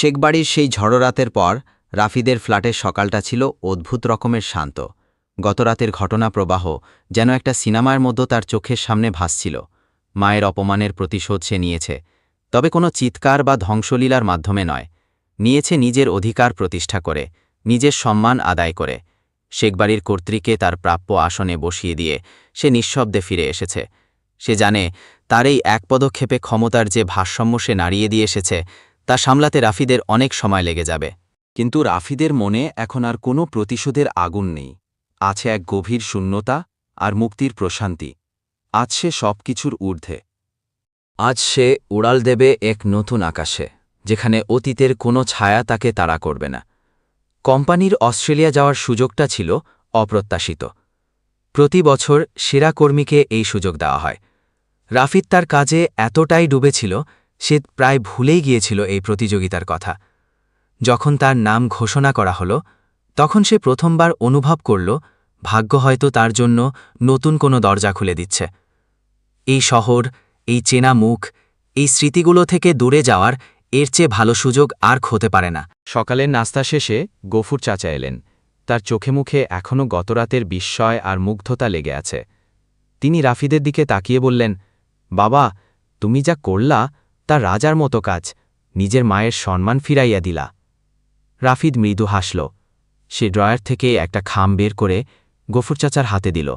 শেখবাড়ির সেই ঝড়রাতের পর রাফিদের ফ্ল্যাটের সকালটা ছিল অদ্ভুত রকমের শান্ত। গতরাতের ঘটনা প্রবাহ যেন একটা সিনেমার মধ্যে তার চোখের সামনে ভাসছিল। মায়ের অপমানের প্রতিশোধ সে নিয়েছে। তবে কোনো চিৎকার বা ধ্বংসলীলার মাধ্যমে নয়। নিয়েছে নিজের অধিকার প্রতিষ্ঠা করে, নিজের সম্মান আদায় করে। শেখবাড়ির কর্তৃকে তার প্রাপ্য আসনে বসিয়ে দিয়ে সে নিঃশব্দে ফিরে এসেছে। সে জানে, তার এই এক পদক্ষেপে ক্ষমতার যে ভারসাম্য সে নাড়িয়ে দিয়ে এসেছে তা সামলাতে রাফিদের অনেক সময় লেগে যাবে। কিন্তু রাফিদের মনে এখন আর কোনো প্রতিশোধের আগুন নেই। আছে এক গভীর শূন্যতা আর মুক্তির প্রশান্তি। আজ সে সব কিছুর ঊর্ধ্বে। আজ সে উড়াল দেবে এক নতুন আকাশে, যেখানে অতীতের কোনো ছায়া তাকে তাড়া করবে না। কোম্পানির অস্ট্রেলিয়া যাওয়ার সুযোগটা ছিল অপ্রত্যাশিত। প্রতি বছর সেরা কর্মীকে এই সুযোগ দেওয়া হয়। রাফিদ তার কাজে এতটাই ডুবেছিল সে প্রায় ভুলেই গিয়েছিল এই প্রতিযোগিতার কথা। যখন তার নাম ঘোষণা করা হল, তখন সে প্রথমবার অনুভব করল, ভাগ্য হয়তো তার জন্য নতুন কোনো দরজা খুলে দিচ্ছে। এই শহর, এই চেনা মুখ, এই স্মৃতিগুলো থেকে দূরে যাওয়ার এর চেয়ে ভালো সুযোগ আর হতে পারে না। সকালের নাস্তা শেষে গফুর চাচা এলেন। তার চোখে মুখে এখনও গতরাতের বিস্ময় আর মুগ্ধতা লেগে আছে। তিনি রাফিদের দিকে তাকিয়ে বললেন, বাবা, তুমি যা করলা তা রাজার মতো কাজ, নিজের মায়ের সম্মান ফিরাইয়া দিলা। রাফিদ মৃদু হাসল। সে ড্রয়ার থেকে একটা খাম বের করে গফুর চাচার হাতে দিল।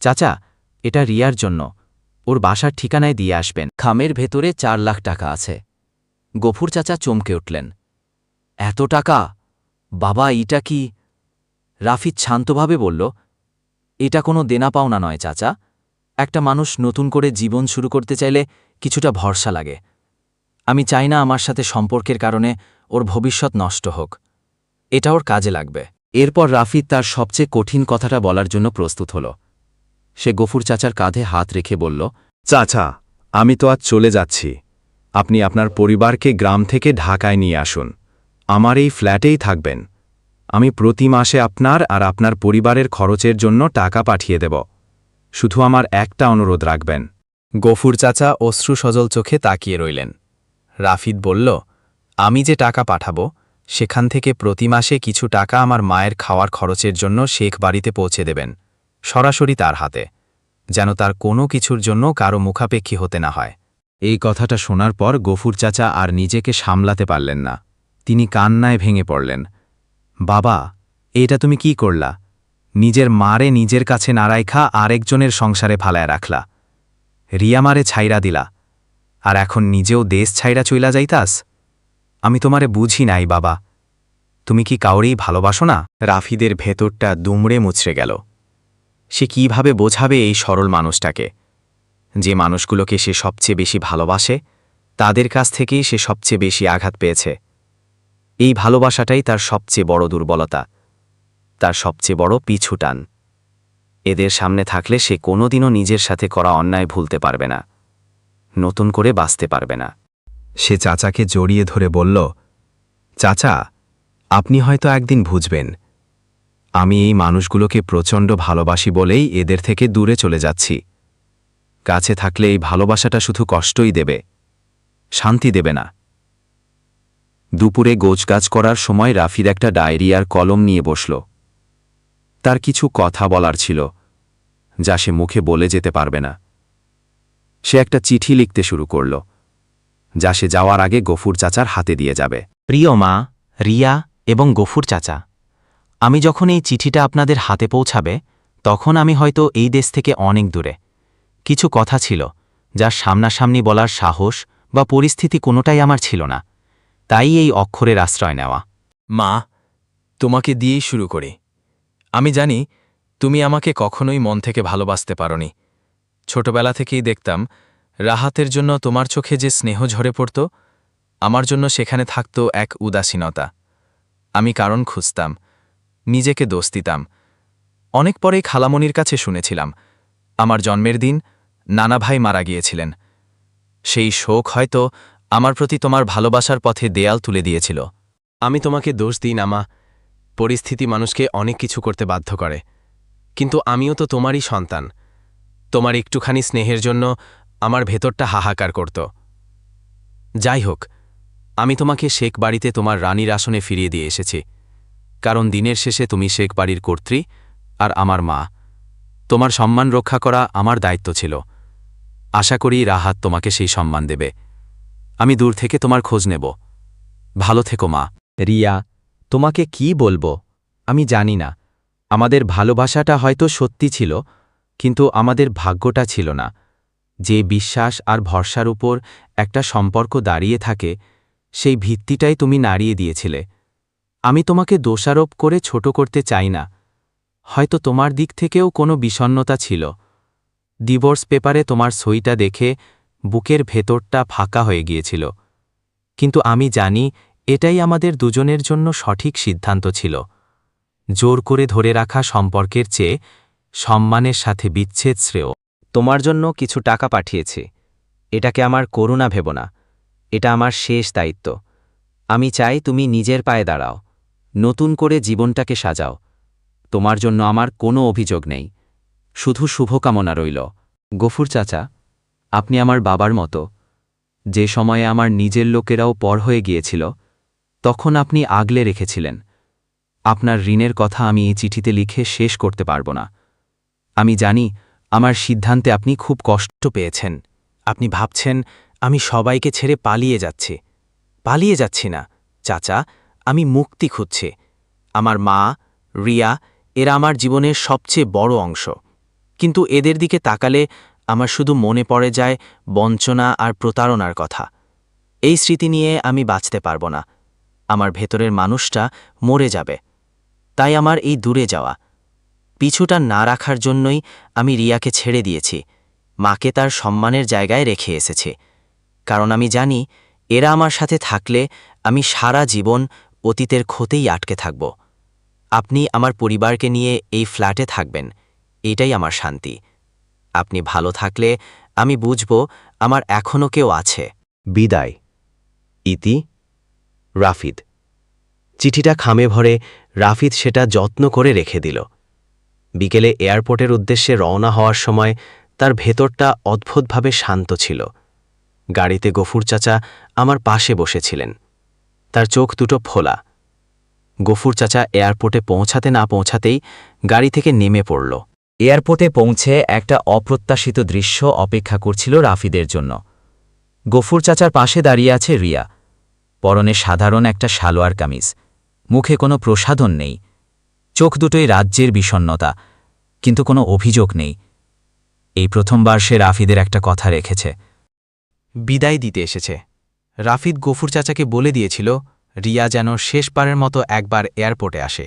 চাচা, এটা রিয়ার জন্য। ওর বাসার ঠিকানায় দিয়ে আসবেন। খামের ভেতরে চার লাখ টাকা আছে গফুর চাচা চমকে উঠলেন। এত টাকা? বাবা ইটা কি রাফিদ শান্তভাবে বলল, এটা কোনো দেনা পাওনা নয়, চাচা। একটা মানুষ নতুন করে জীবন শুরু করতে চাইলে কিছুটা ভরসা লাগে। আমি চাই না আমার সাথে সম্পর্কের কারণে ওর ভবিষ্যৎ নষ্ট হোক। এটা ওর কাজে লাগবে। এরপর রাফিদ তার সবচেয়ে কঠিন কথাটা বলার জন্য প্রস্তুত হল। সে গফুর চাচার কাঁধে হাত রেখে বলল, চাচা, আমি তো আজ চলে যাচ্ছি। আপনি আপনার পরিবারকে গ্রাম থেকে ঢাকায় নিয়ে আসুন। আমার এই ফ্ল্যাটেই থাকবেন। আমি প্রতি মাসে আপনার আর আপনার পরিবারের খরচের জন্য টাকা পাঠিয়ে দেব। শুধু আমার একটা অনুরোধ রাখবেন। গফুর চাচা অশ্রু সজল চোখে তাকিয়ে রইলেন। রাফিদ বলল, আমি যে টাকা পাঠাবো, সেখান থেকে প্রতি মাসে কিছু টাকা আমার মায়ের খাওয়ার খরচের জন্য শেখ বাড়িতে পৌঁছে দেবেন, সরাসরি তার হাতে, যেন তার কোনো কিছুর জন্য কারও মুখাপেক্ষী হতে না হয়। এই কথাটা শোনার পর গফুর চাচা আর নিজেকে সামলাতে পারলেন না। তিনি কান্নায় ভেঙে পড়লেন, বাবা, এটা তুমি কি করলা? নিজের মারে নিজের কাছে নারাইখা আরেকজনের সংসারে ফালায় রাখলা। রিয়া মারে ছাইরা দিলা। আর এখন নিজেও দেশ ছাইরা চইলা যাইতাস? আমি তোমারে বুঝি নাই, বাবা। তুমি কি কাউরেই ভালোবাসো না? রাফিদের ভেতরটা দুমড়ে মুচড়ে গেল। সে কীভাবে বোঝাবে এই সরল মানুষটাকে? যে মানুষগুলোকে সে সবচেয়ে বেশি ভালোবাসে, তাদের কাছ থেকেই সে সবচেয়ে বেশি আঘাত পেয়েছে। এই ভালোবাসাটাই তার সবচেয়ে বড় দুর্বলতা। তার সবচেয়ে বড় পিছু টান। এদের সামনে থাকলে সে কোনোদিনও নিজের সাথে করা অন্যায় ভুলতে পারবে না। নতুন করে বাঁচতে পারবে না। সে চাচাকে জড়িয়ে ধরে বলল, চাচা, আপনি হয়তো একদিন বুঝবেন। আমি এই মানুষগুলোকে প্রচণ্ড ভালোবাসি বলেই এদের থেকে দূরে চলে যাচ্ছি। কাছে থাকলে এই ভালোবাসাটা শুধু কষ্টই দেবে। শান্তি দেবে না। দুপুরে গোজগাছ করার সময় রাফির একটা ডায়েরি আর কলম নিয়ে বসল। তার কিছু কথা বলার ছিল যা সে মুখে বলে যেতে পারবে না। সে একটা চিঠি লিখতে শুরু করল যা সে যাওয়ার আগে গফুর চাচার হাতে দিয়ে যাবে। প্রিয় মা রিয়া এবং গফুর চাচা আমি যখন এই চিঠিটা আপনাদের হাতে পৌঁছাবে তখন আমি হয়তো এই দেশ থেকে অনেক দূরে। কিছু কথা ছিল যার সামনাসামনি বলার সাহস বা পরিস্থিতি কোনোটাই আমার ছিল না। তাই এই অক্ষরের আশ্রয় নেওয়া। মা তোমাকে দিয়েই শুরু করি। আমি জানি তুমি আমাকে কখনোই মন থেকে ভালোবাসতে পারনি। ছোটবেলা থেকেই দেখতাম, রাহাতের জন্য তোমার চোখে যে স্নেহ ঝরে পড়ত, আমার জন্য সেখানে থাকত এক উদাসীনতা। আমি কারণ খুঁজতাম, নিজেকে দোষ দিতাম। অনেক পরেই খালামনির কাছে শুনেছিলাম, আমার জন্মের দিন নানা ভাই মারা গিয়েছিলেন। সেই শোক হয়তো আমার প্রতি তোমার ভালোবাসার পথে দেয়াল তুলে দিয়েছিল। আমি তোমাকে দোষ দিই নামা পরিস্থিতি মানুষকে অনেক কিছু করতে বাধ্য করে। কিন্তু আমিও তো তোমারই সন্তান। তোমার একটুখানি স্নেহের জন্য আমার ভেতরটা হাহাকার করত। যাই হোক, আমি তোমাকে শেখ বাড়িতে তোমার রানীর আসনে ফিরিয়ে দিয়ে এসেছি। কারণ দিনের শেষে তুমি শেখ বাড়ির কর্ত্রী আর আমার মা। তোমার সম্মান রক্ষা করা আমার দায়িত্ব ছিল। আশা করি রাহাত তোমাকে সেই সম্মান দেবে। আমি দূর থেকে তোমার খোঁজ নেব। ভালো থেকো মা। রিয়া তোমাকে কি বলব? আমি জানি না। আমাদের ভালোবাসাটা হয়তো সত্যি ছিল, কিন্তু আমাদের ভাগ্যটা ছিল না। যে বিশ্বাস আর ভরসার উপর একটা সম্পর্ক দাঁড়িয়ে থাকে, সেই ভিত্তিটাই তুমি নাড়িয়ে দিয়েছিলে। আমি তোমাকে দোষারোপ করে ছোট করতে চাই না। হয়তো তোমার দিক থেকেও কোনো বিষণ্নতা ছিল। ডিভোর্স পেপারে তোমার সইটা দেখে বুকের ভেতরটা ফাঁকা হয়ে গিয়েছিল। কিন্তু আমি জানি এটাই আমাদের দুজনের জন্য সঠিক সিদ্ধান্ত ছিল। জোর করে ধরে রাখা সম্পর্কের চেয়ে সম্মানের সাথে বিচ্ছেদ শ্রেয়। তোমার জন্য কিছু টাকা পাঠিয়েছি। এটাকে আমার করুণা ভেব না এটা আমার শেষ দায়িত্ব। আমি চাই তুমি নিজের পায়ে দাঁড়াও। নতুন করে জীবনটাকে সাজাও। তোমার জন্য আমার কোনো অভিযোগ নেই। শুধু শুভকামনা রইল। গফুর চাচা, আপনি আমার বাবার মতো। যে সময়ে আমার নিজের লোকেরাও পর হয়ে গিয়েছিল তখন আপনি আগলে রেখেছিলেন। আপনার ঋণের কথা আমি এই চিঠিতে লিখে শেষ করতে পারব না। আমি জানি আমার সিদ্ধান্তে আপনি খুব কষ্ট পেয়েছেন। আপনি ভাবছেন, আমি সবাইকে ছেড়ে পালিয়ে যাচ্ছি। পালিয়ে যাচ্ছি না। চাচা, আমি মুক্তি খুঁজছি। আমার মা, রিয়া, এরা আমার জীবনের সবচেয়ে বড় অংশ। কিন্তু এদের দিকে তাকালে আমার শুধু মনে পড়ে যায় বঞ্চনা আর প্রতারণার কথা। এই স্মৃতি নিয়ে আমি বাঁচতে পারব না। আমার ভেতরের মানুষটা মরে যাবে। তাই আমার এই দূরে যাওয়া। পিছুটা না রাখার জন্যই আমি রিয়াকে ছেড়ে দিয়েছি। মাকে তার সম্মানের জায়গায় রেখে এসেছি। কারণ আমি জানি, এরা আমার সাথে থাকলে আমি সারা জীবন অতীতের ক্ষতেই আটকে থাকব। আপনি আমার পরিবারকে নিয়ে এই ফ্ল্যাটে থাকবেন। এটাই আমার শান্তি। আপনি ভালো থাকলে আমি বুঝব আমার এখনও কেউ আছে। বিদায়। ইতি রাফিদ। চিঠিটা খামে ভরে রাফিদ সেটা যত্ন করে রেখে দিল। বিকেলে এয়ারপোর্টের উদ্দেশ্যে রওনা হওয়ার সময় তার ভেতরটা অদ্ভুতভাবে শান্ত ছিল। গাড়িতে গফুর চাচা আমার পাশে বসেছিলেন। তার চোখ দুটো ফোলা। গফুর চাচা এয়ারপোর্টে পৌঁছাতে না পৌঁছাতেই গাড়ি থেকে নেমে পড়ল। এয়ারপোর্টে পৌঁছে একটা অপ্রত্যাশিত দৃশ্য অপেক্ষা করছিল রাফিদের জন্য। গফুর চাচার পাশে দাঁড়িয়ে আছে রিয়া। পরনে সাধারণ একটা সালোয়ার কামিজ। মুখে কোনো প্রসাধন নেই। চোখ দুটোই রাজ্যের বিষণ্নতা কিন্তু কোনো অভিযোগ নেই। এই প্রথমবার সে রাফিদের একটা কথা রেখেছে। বিদায় দিতে এসেছে। রাফিদ গফুর চাচাকে বলে দিয়েছিল, রিয়া যেন শেষবারের মতো একবার এয়ারপোর্টে আসে।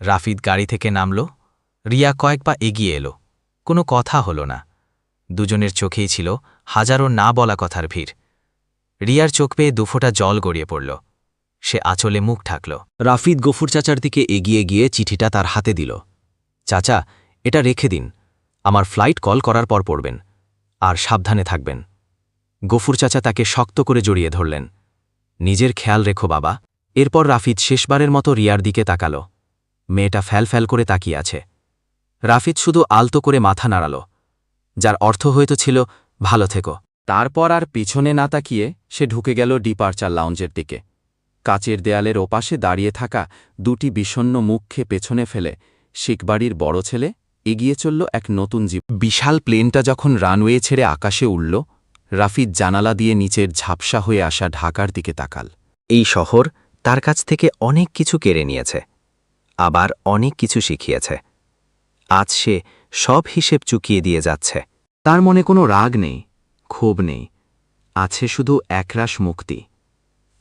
রাফিদ গাড়ি থেকে নামল। রিয়া কয়েক পা এগিয়ে এলো। কোনো কথা হলো না। দুজনের চোখেই ছিল হাজারো না বলা কথার ভিড়। রিয়ার চোখ পেয়ে দুফোটা জল গড়িয়ে পড়ল। সে আঁচলে মুখ ঠাকল রাফিদ গফুর চাচার দিকে এগিয়ে গিয়ে চিঠিটা তার হাতে দিল। চাচা, এটা রেখে দিন। আমার ফ্লাইট কল করার পর পড়বেন। আর সাবধানে থাকবেন। গফুর চাচা তাকে শক্ত করে জড়িয়ে ধরলেন। নিজের খেয়াল রেখো বাবা। এরপর রাফিদ শেষবারের মতো রিয়ার দিকে তাকাল। মেয়েটা ফ্যাল ফ্যাল করে তাকিয়ে আছে। রাফিদ শুধু আলতো করে মাথা নাড়াল। যার অর্থ হয়তো ছিল, ভালো থেকো। তারপর আর পিছনে না তাকিয়ে সে ঢুকে গেল ডিপার্চার লাউঞ্জের দিকে। কাচের দেয়ালের ওপাশে দাঁড়িয়ে থাকা দুটি বিষণ্ন মুখকে পেছনে ফেলে শিখবাড়ির বড় ছেলে এগিয়ে চলল এক নতুন জীব বিশাল প্লেনটা যখন রানওয়ে ছেড়ে আকাশে উড়ল, রাফিদ জানালা দিয়ে নিচের ঝাপসা হয়ে আসা ঢাকার দিকে তাকাল। এই শহর তার কাছ থেকে অনেক কিছু কেড়ে নিয়েছে, আবার অনেক কিছু শিখিয়েছে। আজ সে সব হিসেব চুকিয়ে দিয়ে যাচ্ছে। তার মনে কোনো রাগ নেই। ক্ষোভ নেই, আছে শুধু একরাশ মুক্তি।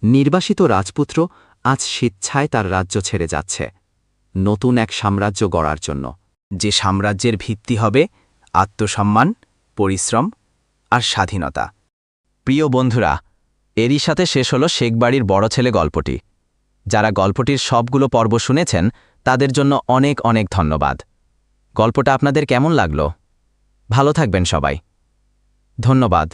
নির্বাসিত রাজপুত্র আজ স্বেচ্ছায় তার রাজ্য ছেড়ে যাচ্ছে, নতুন এক সাম্রাজ্য গড়ার জন্য। যে সাম্রাজ্যের ভিত্তি হবে আত্মসম্মান, পরিশ্রম আর স্বাধীনতা। প্রিয় বন্ধুরা, এরই সাথে শেষ হল শেখবাড়ির বড় ছেলে গল্পটি। যারা গল্পটির সবগুলো পর্ব শুনেছেন, তাদের জন্য অনেক অনেক ধন্যবাদ। গল্পটা আপনাদের কেমন লাগল? ভালো থাকবেন সবাই। ধন্যবাদ।